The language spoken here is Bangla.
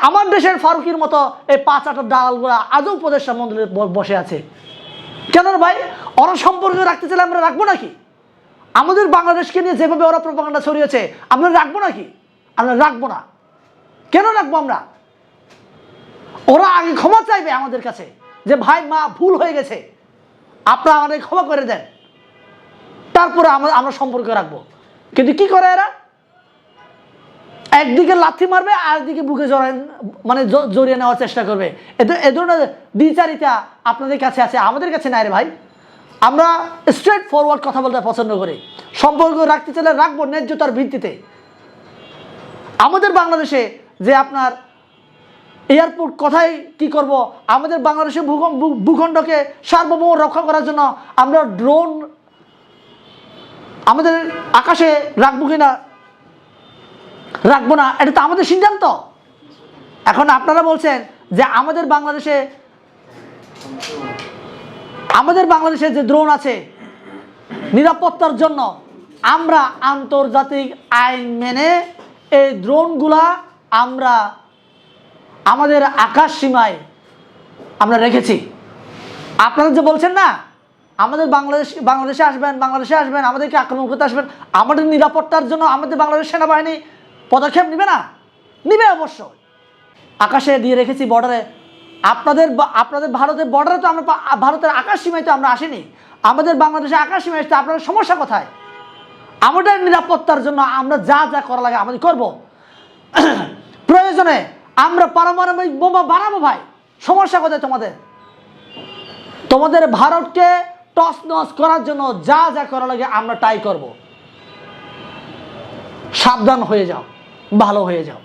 আমার দেশের ফারুকির মতো এই পাঁচ আটার ডালগুলা আজও উপদেষ্টা ব- বসে আছে। কেন ভাই? ওরা সম্পর্ক রাখতে চাইলে আমরা রাখব নাকি? আমাদের বাংলাদেশকে নিয়ে যেভাবে ওরা প্রপাগান্ডা ছড়িয়েছে, আমরা রাখব নাকি? আমরা রাখব না। কেন রাখব আমরা? ওরা আগে ক্ষমা চাইবে আমাদের কাছে যে, ভাই, মা, ভুল হয়ে গেছে। আপনারা আমাদের ক্ষমা করে দেন। তারপরে আমরা আমরা সম্পর্ক রাখব। কিন্তু কি করে এরা? একদিকে লাথি মারবে আর একদিকে বুকে জড়ায় মানে জড়িয়ে নেওয়ার চেষ্টা করবে। এদের এ ধরনের দ্বিচারিতা আপনাদের কাছে আছে, আমাদের কাছে নাই রে ভাই। আমরা স্ট্রেট ফরওয়ার্ড কথা বলতে পছন্দ করি। সম্পর্ক রাখতে চাইলে রাখব ন্যায্যতার ভিত্তিতে। আমাদের বাংলাদেশে যে আপনার এয়ারপোর্ট কথাই কি করব, আমাদের বাংলাদেশের ভূখণ্ড ভূখণ্ডকে সার্বভৌম রক্ষা করার জন্য আমরা ড্রোন আমাদের আকাশে রাখব কিনা রাখব না, এটা তো আমাদের সিদ্ধান্ত। এখন আপনারা বলছেন যে আমাদের বাংলাদেশে আমাদের বাংলাদেশে যে ড্রোন আছে, নিরাপত্তার জন্য আমরা আন্তর্জাতিক আইন মেনে এই ড্রোনগুলা আমরা আমাদের আকাশ সীমায় আমরা রেখেছি। আপনারা যে বলছেন না, আমাদের বাংলাদেশ, বাংলাদেশে আসবেন বাংলাদেশে আসবেন, আমাদেরকে আক্রমণ করতে আসবেন, আমাদের নিরাপত্তার জন্য আমাদের বাংলাদেশ সেনাবাহিনী পদক্ষেপ নিবে না? নিবে অবশ্যই। আকাশে দিয়ে রেখেছি বর্ডারে আপনাদের আপনাদের ভারতের বর্ডারে তো আমরা ভারতের আকাশ সীমায় তো আমরা আসিনি। আমাদের বাংলাদেশে আকাশ সীমায় আসতে আপনাদের সমস্যা কোথায়? আমাদের নিরাপত্তার জন্য আমরা যা যা করা লাগে আমাদের করব। প্রয়োজনে আমরা পারমাণবিক বোমা বানাবো ভাই। সমস্যা কোথায় তোমাদের? তোমাদের ভারতকে টস নস করার জন্য যা যা করা লাগে আমরা তাই করব। সাবধান হয়ে যাও। ভালো হয়ে যাও।